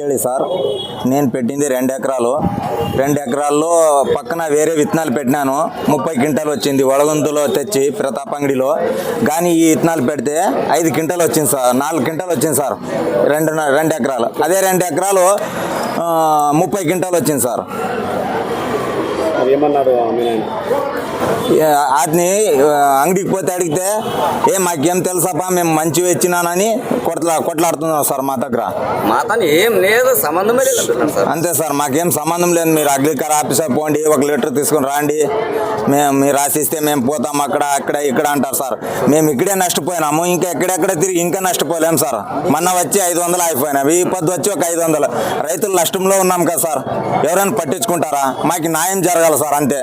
గజ్జడి sir? నేను పెట్టింది రెండు ఎకరాలు. రెండు ఎకరాల్లో పక్కన వేరే విత్తనాలు పెట్టినాను. ముప్పై క్వింటాలు వచ్చింది. వడగొంతులో తెచ్చి ప్రతాప్ అంగడిలో. కానీ ఈ విత్తనాలు పెడితే ఐదు క్వింటాలు వచ్చింది సార్. నాలుగు క్వింటాలు వచ్చింది సార్. రెండు రెండు ఎకరాలు. అదే రెండు ఎకరాలు ముప్పై క్వింటాలు వచ్చింది సార్. ఏమన్నాడు అతని అంగడికి పోతే అడిగితే ఏ మాకేం తెలుసప్పా మేము మంచివి ఇచ్చినానని కొట్లా కొట్లాడుతున్నాం సార్ మా దగ్గర. మాతని ఏం లేదు సంబంధమే లేదు అంతే సార్ మాకేం సంబంధం లేదు మీరు అగ్రికల్చర్ ఆఫీసర్ పోండి ఒక లీటర్ తీసుకుని రాండి. మేము మీరు రాసిస్తే మేము పోతాం అక్కడ అక్కడ ఇక్కడ అంటారు సార్. మేము ఇక్కడే నష్టపోయినాము ఇంకా ఎక్కడెక్కడ తిరిగి ఇంకా నష్టపోలేం సార్. మొన్న వచ్చి ఐదు వందలు అయిపోయినావి ఈ పొద్దు వచ్చి ఒక ఐదు వందలు. రైతులు నష్టంలో ఉన్నాం కదా సార్ ఎవరైనా పట్టించుకుంటారా? మాకు న్యాయం జరగాలి సార్ అంతే.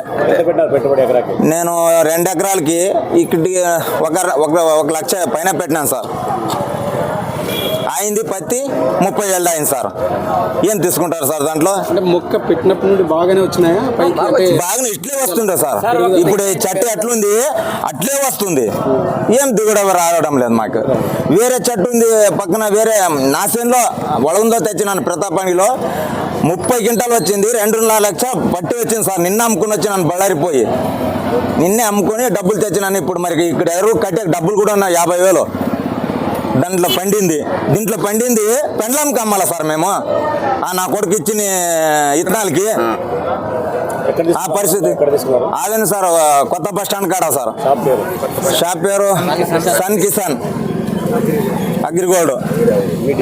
నేను రెండు ఎకరాలకి ఇక్కడికి ఒక ఒక లక్ష పైన పెట్టినాను సార్. అయింది పత్తి ముప్పై ఏళ్ళు అయింది సార్. ఏం తీసుకుంటారు సార్ దాంట్లో? మొక్క పెట్టినప్పటి నుండి బాగానే వచ్చినాయా? పైకి అంటే బాగా ఇట్లే వస్తుండే సార్. ఇప్పుడు చెట్టు ఎట్లుంది? అట్లే వస్తుంది. ఏం దిగుడు రావడం లేదు మాకు. వేరే చెట్టు ఉంది పక్కన వేరే నాశనంలో వళందో తెచ్చినాను ప్రతాపానిలో ముప్పై క్వింటాలు వచ్చింది రెండున్నర లక్ష పట్టి వచ్చింది సార్. నిన్న అమ్ముకుని వచ్చినాను బళ్ళారిపోయి. నిన్నే అమ్ముకొని డబ్బులు తెచ్చినాను ఇప్పుడు మరి ఇక్కడ ఎరువు కట్టే డబ్బులు కూడా ఉన్నాయి యాభై వేలు. దాంట్లో పండింది. దీంట్లో పండింది పెండ్లంకి అమ్మాలా సార్ మేము. ఆ నా కొడుకు ఇచ్చిన ఇత్తనాలకి. ఎక్కడ ఆ? పరిస్థితి. అదే సార్ కొత్త బస్ స్టాండ్ కాడ సార్? షాప్ పేరు సన్ కిసాన్. అగ్రిగోల్డ్ మీ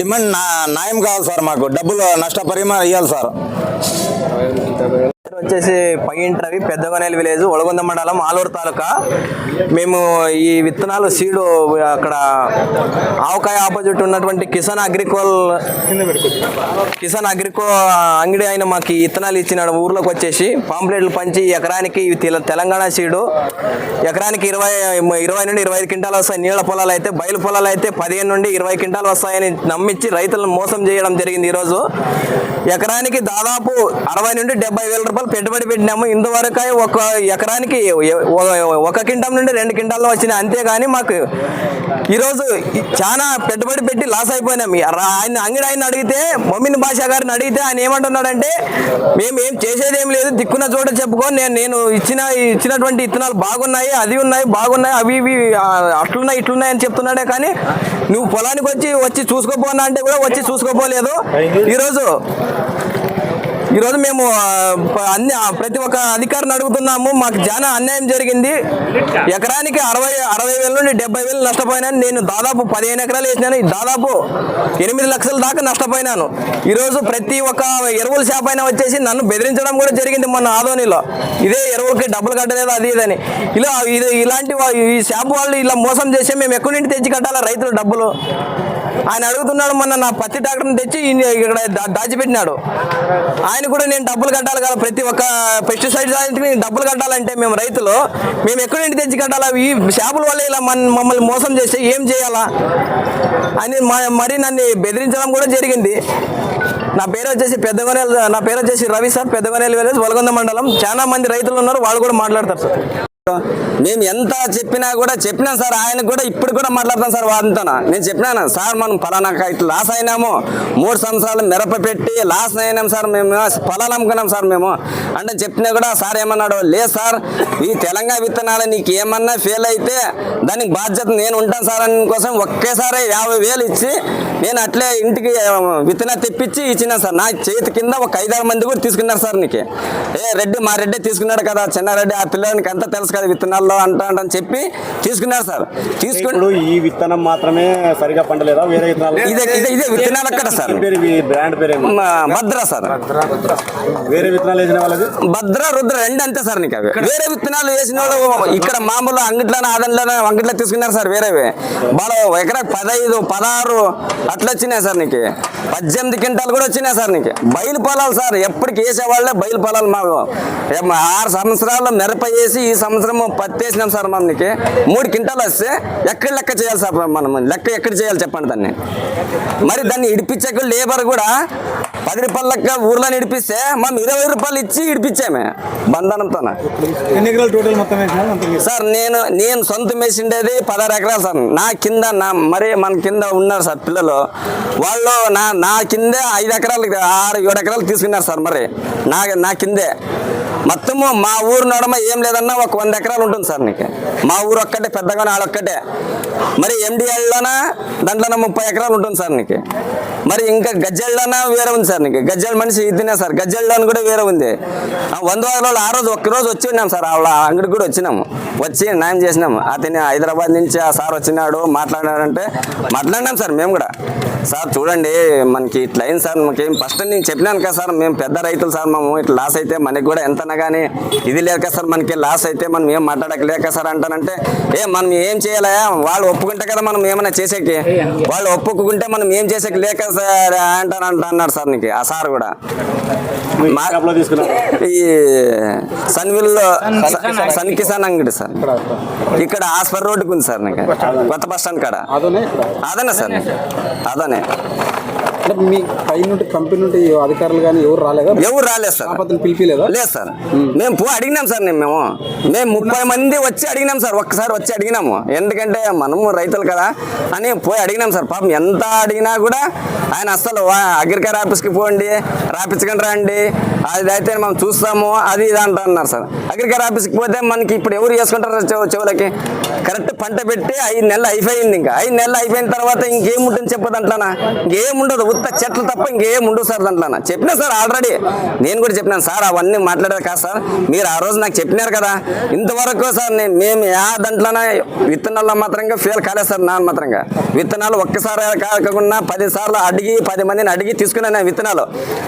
డిమాండ్ నా న్యాయం కావాలి సార్ మాకు. డబ్బులు నష్టపరిహారం ఇవ్వాలి సార్. వచ్చేసి పగింటి రవి పెద్దగొనేలు విలేజ్ ఒలగొంద మండలం ఆలూరు తాలూకా. మేము ఈ విత్తనాలు సీడు అక్కడ ఆవకాయ ఆపోజిట్ ఉన్నటువంటి కిసాన్ అగ్రికోల్ కిసాన్ అగ్రికో అంగడి ఆయన మాకు విత్తనాలు ఇచ్చినాడు. ఊర్లోకి వచ్చేసి పాంప్లెట్లు పంచి ఎకరానికి తెలంగాణ సీడు. ఎకరానికి ఇరవై ఇరవై నుండి ఇరవై ఐదు క్వింటాలు వస్తాయి. నీళ్ళ పొలాలు అయితే బయలు పొలాలు అయితే పదిహేను నుండి ఇరవై క్వింటాలు వస్తాయని నమ్మించి రైతులను మోసం చేయడం జరిగింది ఈరోజు. ఎకరానికి దాదాపు అరవై నుండి డెబ్బై వేల రూపాయలు పెట్టుబడి పెట్టినాము. ఇంతవరకు ఒక ఎకరానికి ఒక కింటం నుండి రెండు క్వింటాల్లో వచ్చినాయి. అంతేగాని మాకు ఈరోజు చాలా పెట్టుబడి పెట్టి లాస్ అయిపోయినాం. ఆయన అంగడి ఆయన అడిగితే మమ్మీని భాష గారిని అడిగితే ఆయన ఏమంటున్నాడంటే మేము ఏం చేసేది ఏం లేదు. దిక్కున్న చోట చెప్పుకో. నేను నేను ఇచ్చిన ఇచ్చినటువంటి ఇత్తనాలు బాగున్నాయి. అది ఉన్నాయి బాగున్నాయి. అవి ఇవి అట్లున్నాయి ఇట్లున్నాయి అని చెప్తున్నాడే. కానీ నువ్వు పొలానికి వచ్చి వచ్చి చూసుకోపోనా అంటే కూడా వచ్చి చూసుకోపోలేదు. ఈరోజు ఈరోజు మేము అన్ని ప్రతి ఒక్క అధికారిని అడుగుతున్నాము. మాకు చాలా అన్యాయం జరిగింది. ఎకరానికి అరవై అరవై వేల నుండి డెబ్బై వేలు నష్టపోయినాను. నేను దాదాపు పదిహేను ఎకరాలు వేసినాను. దాదాపు ఎనిమిది లక్షల దాకా నష్టపోయినాను. ఈరోజు ప్రతి ఒక్క ఎరువుల షాప్ అయినా వచ్చేసి నన్ను బెదిరించడం కూడా జరిగింది మొన్న ఆదోనిలో. ఇదే ఎరువులకి డబ్బులు కట్టలేదు అది ఇదని. ఇలా ఇది ఇలాంటి ఈ షాప్ వాళ్ళు ఇలా మోసం చేసి మేము ఎక్కడి నుండి తెచ్చి కట్టాలా రైతులు డబ్బులు? ఆయన అడుగుతున్నాడు మొన్న నా పత్తి ట్రాక్టర్ని తెచ్చి ఇక్కడ దా- దాచిపెట్టినాడు. ఆయన కూడా నేను డబ్బులు కట్టాలి కదా. ప్రతి ఒక్క పెస్టిసైడ్స్ నేను డబ్బులు కట్టాలంటే మేము రైతులు మేము ఎక్కడి నుండి తెచ్చి కట్టాలా? ఈ షాపుల వల్ల ఇలా మన మమ్మల్ని మోసం చేస్తే ఏం చేయాలా? అని మరి నన్ను బెదిరించడం కూడా జరిగింది. నా పేరు వచ్చేసి పెద్దగొనేలు నా పేరు వచ్చేసి రవి సార్ పెద్దగొనేలు విలేజ్ వలగొంద మండలం. చాలా మంది రైతులు ఉన్నారు వాళ్ళు కూడా మాట్లాడతారు సార్. మేము ఎంత చెప్పినా కూడా చెప్పినా సార్ ఆయన కూడా ఇప్పుడు కూడా మాట్లాడతాను సార్ వారితో నేను చెప్పినాను సార్ మనం ఫలానా ఇట్లా లాస్ అయినాము. మూడు సంవత్సరాలు మిరప పెట్టి లాస్ అయినాం సార్ మేము పొలాలు అమ్ముకున్నాం సార్ మేము. అంటే చెప్పినా కూడా సార్ ఏమన్నాడు లేదు సార్ ఈ తెలంగాణ విత్తనాలు నీకు ఏమన్నా ఫెయిల్ అయితే దానికి బాధ్యత నేను ఉంటాను సార్ అని కోసం ఒకేసారి యాభై వేలు ఇచ్చి నేను అట్లే ఇంటికి ఆ, విత్తనాలు తెప్పించి ఇచ్చిన సార్. నా చేతి కింద ఒక ఐదారు మంది కూడా తీసుకున్నారు సార్ నీకు. ఏ రెడ్డి మా రెడ్డి తీసుకున్నాడు కదా చిన్నారెడ్డి ఆ పిల్లలకి అంతా తెలుసు కదా విత్తనాల్లో అంటా అని చెప్పి తీసుకున్నారు సార్. తీసుకుని ఇప్పుడు ఈ విత్తనం మాత్రమే సరిగా పండలేదా? వేరే విత్తనాలు? ఇదే ఇదే ఇదే విత్తనాలు అక్కడ సార్. బ్రాండ్ పేరు ఏమి? మ- భద్ర సార్. వేరే విత్తనాలు వేసిన వాళ్ళది? భద్ర రుద్ర రెండు అంతే సార్ నీకు అవి. వేరే విత్తనాలు వేసిన వాళ్ళు ఇక్కడ మామూలు అంగిట్లోనే ఆదంలోనే అంగిట్లో తీసుకున్నారు సార్ వేరేవి. వాళ్ళు ఎకరా పదహైదు పదహారు అట్లా వచ్చినాయి సార్ నీకు? పద్దెనిమిది క్వింటాలు కూడా వచ్చినాయి సార్ నీకు? బయలు పొలాలు సార్ ఎప్పటికి వేసేవాళ్ళే బయలు పొలాలు మాకు. ఆరు సంవత్సరాలు మిరప వేసి ఈ సంవత్సరం పత్తి వేసినాం సార్ మనకి మూడు క్వింటాలు వస్తే ఎక్కడ లెక్క చేయాలి సార్ మనం? లెక్క ఎక్కడ చేయాలి చెప్పండి దాన్ని? మరి దాన్ని ఇడిపించక లేబర్ కూడా పది రూపాయల లెక్క ఊర్లో ఇడిపిస్తే మనం ఇరవై రూపాయలు ఇచ్చి ఇడిపించామే బంధనంతో సార్ నేను నేను సొంత వేసిండేది పదహారు ఎకరాలు సార్. నా కింద నా మరి మన కింద ఉన్నారు సార్ పిల్లలు. వాళ్ళు నా నా కిందే ఐదు ఎకరాలు ఆరు ఏడు ఎకరాలు తీసుకున్నారు సార్ మరి. నా నా కిందే. మొత్తము మా ఊరు నడమ ఏం లేదన్నా ఒక వంద ఎకరాలు ఉంటుంది సార్ నీకు. మా ఊరు ఒక్కటే పెద్దగా ఆడొక్కటే మరి ఎండిఎల్లోన దాంట్లోనే ముప్పై ఎకరాలు ఉంటుంది సార్ నీకు. మరి ఇంకా గజ్జల్లోన? వేరే ఉంది సార్ నీకు. గజ్జల్ మనిషి ఇదినే సార్. గజ్జల్లోన కూడా వేరే ఉంది. వంద రోజులు ఆ రోజు ఒక్కరోజు వచ్చి ఉన్నాం సార్. వాళ్ళ అంగడికి కూడా వచ్చినాము. వచ్చి న్యాయం చేసినాము. అతని హైదరాబాద్ నుంచి ఆ సార్ వచ్చినాడు మాట్లాడాడంటే మాట్లాడినాం సార్ మేము కూడా. సార్ చూడండి మనకి ఇట్లా అయింది సార్ మనకి ఫస్ట్ నేను చెప్పినాను కదా సార్ మేము పెద్ద రైతులు సార్ మేము ఇట్లా లాస్ అయితే మనకి కూడా ఎంతనా కానీ ఇది లేక సార్ మనకి లాస్ అయితే మనం ఏం మాట్లాడకలేక సార్ అంటానంటే ఏ మనం ఏం చేయాలా? వాళ్ళు ఒప్పుకుంటే కదా మనం ఏమైనా చేసేకి. వాళ్ళు ఒప్పుకుంటే మనం ఏం చేసేకి లేక సార్ అంటాను అన్నాడు సార్ నీకు ఆ సార్ కూడా. ఈ సన్విల్లో సన్ కిసాన్ అంగడి. సార్. ఇక్కడ ఆస్పర్ రోడ్డుకి ఉంది సార్ నీకు. కొత్త బస్ స్టాండ్ కాడ. అదనే ఇక్కడ. అదనే. సార్ అదనే అంటే మీ పై నుండి కంపెనీ నుండి అధికారులు కానీ ఎవరు రాలేదా? ఎవరు రాలేదు సార్. ఆపత్తులు పిలిపిలేదా? లేదు సార్. మేము పో అడిగినాం సార్ నేను మేము. మేము ముప్పై మంది వచ్చి అడిగినాం సార్ ఒక్కసారి వచ్చి అడిగినాము. ఎందుకంటే మనము రైతులు కదా అని పోయి అడిగినాం సార్. పాపం ఎంత అడిగినా కూడా ఆయన అసలు అగ్రికల్చర్ ఆఫీస్కి పోండి రాపించకండి రండి. అది అయితే మనం చూస్తాము అది ఇది అంటా అన్నారు సార్. అగ్రికల్చర్ ఆఫీస్కి పోతే మనకి ఇప్పుడు ఎవరు చేసుకుంటారు చెవు- చెవులకి? కరెక్ట్ పంట పెట్టి ఐదు నెలలు అయిపోయింది ఇంకా. ఐదు నెలలు అయిపోయిన తర్వాత ఇంకేం ఉంటుంది చెప్పదు దాంట్లోనా ఇంకేం ఉండదు ఉత్త చెట్లు తప్ప ఇంకేం ఉండవు సార్ దాంట్లో. చెప్పినా సార్ ఆల్రెడీ నేను కూడా చెప్పినాను సార్ అవన్నీ మాట్లాడేది కాదు సార్. మీరు ఆ రోజు నాకు చెప్పినారు కదా. ఇంతవరకు సార్ నేను మేము యా దాంట్లోనే విత్తనాల్లో మాత్రంగా ఫెయిల్ కాలేదు సార్ నాన్న మాత్రంగా. విత్తనాలు ఒక్కసారి కాకుండా పది సార్లు అడిగి పది మందిని అడిగి తీసుకున్నాను విత్తనాలు.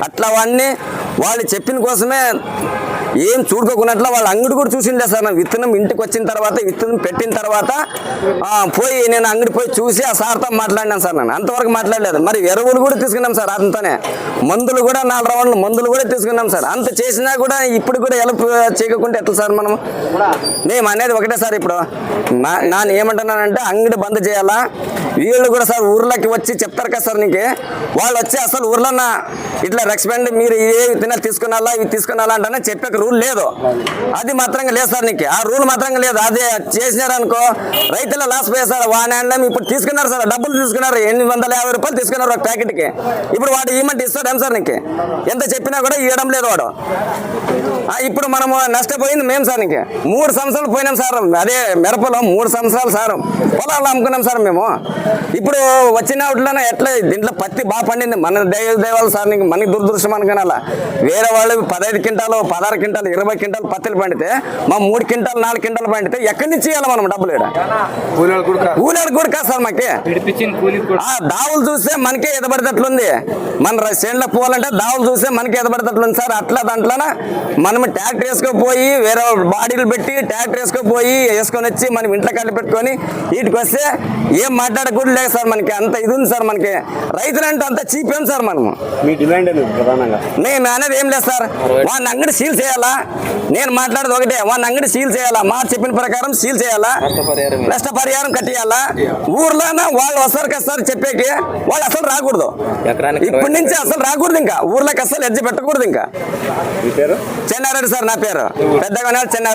అట్లా అవన్నీ వాళ్ళు చెప్పిన కోసమే ఏం చూడుకోకున్నట్లు వాళ్ళ అంగడి కూడా చూసిండే సార్ నా విత్తనం ఇంటికి వచ్చిన తర్వాత విత్తనం పెట్టిన తర్వాత పోయి నేను అంగడి పోయి చూసి ఆ సార్తో మాట్లాడినాను సార్ నేను అంతవరకు మాట్లాడలేదు. మరి ఎరువులు కూడా తీసుకున్నాం సార్ అంతనే మందులు కూడా నాలుగు రౌండ్లు మందులు కూడా తీసుకున్నాం సార్. అంత చేసినా కూడా ఇప్పుడు కూడా ఎలా చేయకుంటే ఎట్లా సార్ మనం మేము అనేది ఒకటే సార్ ఇప్పుడు. నా నేను ఏమంటున్నానంటే అంగడి బంద్ చేయాలా? వీళ్ళు కూడా సార్ ఊర్లోకి వచ్చి చెప్తారు కదా సార్ నీకు. వాళ్ళు వచ్చి అసలు ఊర్లో ఇట్లా రెక్స్పెండ్ మీరు ఏ విత్తనాలు తీసుకున్నాలా ఇవి తీసుకున్నాలా అంటే చెప్పే రూల్ లేదు. అది మాత్రంగా లేదు సార్ నీకు. ఆ రూల్ మాత్రంగా లేదు. అదే చేసినారు అనుకో రైతుల లాస్ పోయే సార్ వాని అండం ఇప్పుడు తీసుకున్నారు సార్. డబ్బులు తీసుకున్నారు. ఎనిమిది వందల యాభై రూపాయలు తీసుకున్నారు ఒక ప్యాకెట్కి. ఇప్పుడు వాడు ఇవ్వమంటే ఇస్తాడేం సార్ నీకు? ఎంత చెప్పినా కూడా ఇవ్వడం లేదు వాడు. ఇప్పుడు మనము నష్టపోయింది మేము సార్ నీకు. మూడు సంవత్సరాలు పోయినాం సార్. అదే మిరపలో మూడు సంవత్సరాలు సార్. పొలాలు అమ్ముకున్నాం సార్ మేము. ఇప్పుడు వచ్చిన వాటిలోనే ఎట్లా దీంట్లో పత్తి బాగా పండింది. మన దైవ దైవాలు సార్ నీకు. మనకి దురదృష్టం అనుకున్నా వేరే వాళ్ళు పదహైదు క్వింటాలు పదహారు క్వింటాలు ఇరవై క్వింటాలు పత్తిలు పండితే మా మూడు క్వింటాలు నాలుగు క్వింటాలు పండితే ఎక్కడి నుంచి ఇవ్వాలి మనం డబ్బులు ఈడ? కూలీలకు కూడా కాదు సార్ మాకి? ఆ దావులు చూస్తే మనకే ఎదబడేటట్లుంది. మన చేనులకు పోవాలంటే దావులు చూస్తే మనకే ఎదబడేటట్లుంది సార్. అట్లా దాంట్లోన మనం ట్యాక్టర్ వేసుకోపోయి వేరే బాడీలు పెట్టి ట్యాక్టర్ వేసుకోపోయి వేసుకొని వచ్చి మనం ఇంట్లో కట్టి పెట్టుకొని వీటికి వస్తే ఏం మాట్లాడకూడదు లేదు సార్ మనకి. అంత ఇది ఉంది సార్ మనకి. రైతులంటే అంత చీప్ ఏం సార్ మనము? మీ డిమాండ్ నేను అనేది ఏం లేదు సార్. వాడిని అంగడి సీల్ చేయాలా నేను మాట్లాడేది ఒకటే. వాడిని అంగడి సీల్ చేయాలా? మా చెప్పిన ప్రకారం సీల్ చేయాలా? నష్టపరిహారం కట్టియాలా? ఊర్లోన? వాళ్ళు వస్తారు కదా సార్ చెప్పేకి. వాళ్ళు అసలు రాకూడదు. ఇప్పటి నుంచి అసలు రాకూడదు ఇంకా. ఊర్లోకి అసలు ఎడ్జి పెట్టకూడదు ఇంకా. చెన్నారెడ్డి సార్ నా పేరు. పెద్దగా చెన్నారెడ్డి